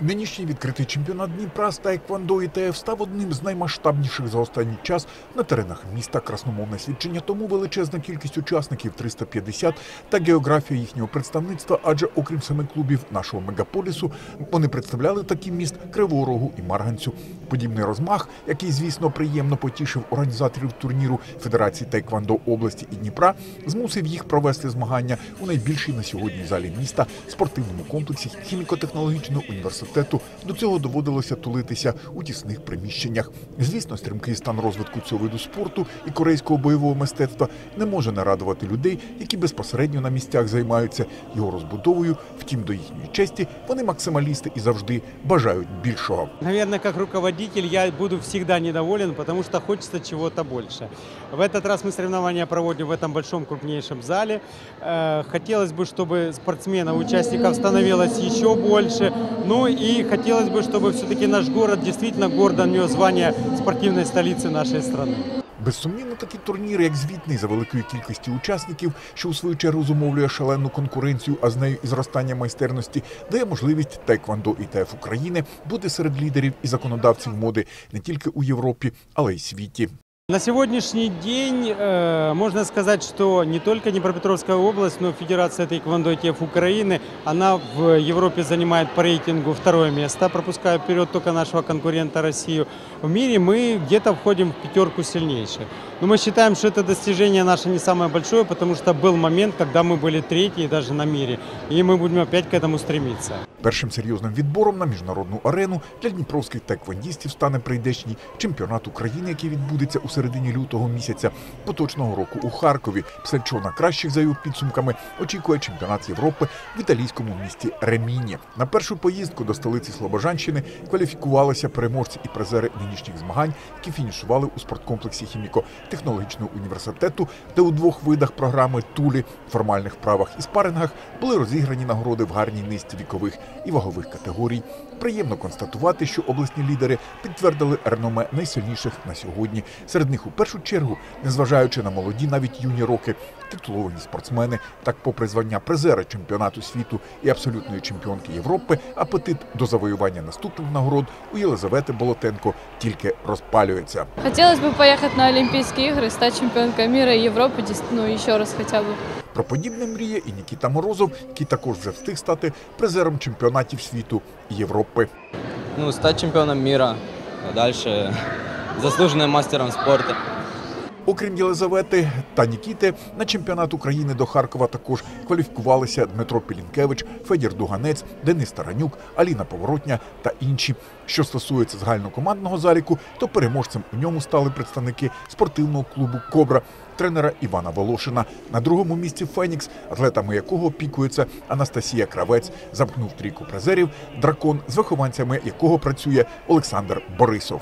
Нинішній відкритий чемпіонат Дніпра з Таеквондо ТФ став одним з наймасштабніших за останній час на теренах міста. Красномовне свідчення тому величезна кількість учасників 350 та географія їхнього представництва. Адже окрім семи клубів нашого мегаполісу, вони представляли такі міст Криворогу і Марганцю. Подібний розмах, який, звісно, приємно потішив організаторів турніру Федерації Тайквандо області і Дніпра, змусив їх провести змагання у найбільшій на сьогодні залі міста спортивному комплексі хіміко-технологічного університету. До цього доводилося тулитися у тісних приміщеннях. Звісно, стрімкий стан розвитку цього виду спорту і корейського бойового мистецтва не може не радувати людей, які безпосередньо на місцях займаються його розбудовою. Втім, до їхньої честі вони максималісти і завжди бажають більшого. Наверное, как руководитель я буду всегда недоволен, потому что хочется чего-то больше. В этот раз мы соревнования проводим в этом большом крупнейшем зале. Э, Хотелось бы, чтобы спортсменов, участников становилось еще больше. Ну и хотелось бы, чтобы все-таки наш город действительно гордо нес звание спортивной столицы нашей страны. Безсумнівно, такі турніри, як звітний за великою кількістю учасників, що у свою чергу зумовлює шалену конкуренцію, а з нею і зростання майстерності, дає можливість Таеквондо ІТФ України бути серед лідерів і законодавців моди не тільки у Європі, але й світі. На сегодняшний день э, можно сказать, что не только Днепропетровская область, но Федерация Таеквондо ТФ Украины, она в Европе занимает по рейтингу второе место, пропуская вперед только нашего конкурента Россию. В мире мы где-то входим в пятерку сильнейших. Но мы считаем, что это достижение наше не самое большое, потому что был момент, когда мы были третьи даже на мире, и мы будем опять к этому стремиться. Першим серйозним відбором на міжнародну арену для дніпровських таеквондістів стане прийдешній чемпіонат України, який відбудеться у середині лютого місяця поточного року у Харкові. Після чого на кращих за його підсумками очікує чемпіонат Європи в італійському місті Реміні. На першу поїздку до столиці Слобожанщини кваліфікувалися переможці і призери нинішніх змагань, які фінішували у спорткомплексі хіміко-технологічного університету, де у двох видах програми тулі, формальних правах і спарингах були розіграні нагороди в гарній низці вікових і вагових категорій. Приємно констатувати, що обласні лідери підтвердили реноме найсильніших на сьогодні. Серед них у першу чергу, незважаючи на молоді, навіть юні роки, титуловані спортсмени, так попри звання призера чемпіонату світу і абсолютної чемпіонки Європи, апетит до завоювання наступних нагород у Єлизавети Болотенко тільки розпалюється. Хотелось бы поехать на Олимпийские игры, стать чемпионкой мира и Европы, дес- ну еще раз хотя бы. Про подібне мріє і Нікіта Морозов, який також вже встиг стати призером чемпіонатів світу і Європи. ну, стати чемпіоном міра а заслуженим мастером спорта. Окрім Єлизавети та Нікіти, на чемпіонат України до Харкова також кваліфікувалися Дмитро Пілінкевич, Федір Дуганець, Денис Таранюк, Аліна Поворотня та інші. Що стосується загальнокомандного заліку, то переможцем у ньому стали представники спортивного клубу Кобра. Тренера Івана Волошина на другому місці Фенікс, атлетами якого опікується Анастасія Кравець, замкнув трійку призерів дракон, з вихованцями якого працює Олександр Борисов.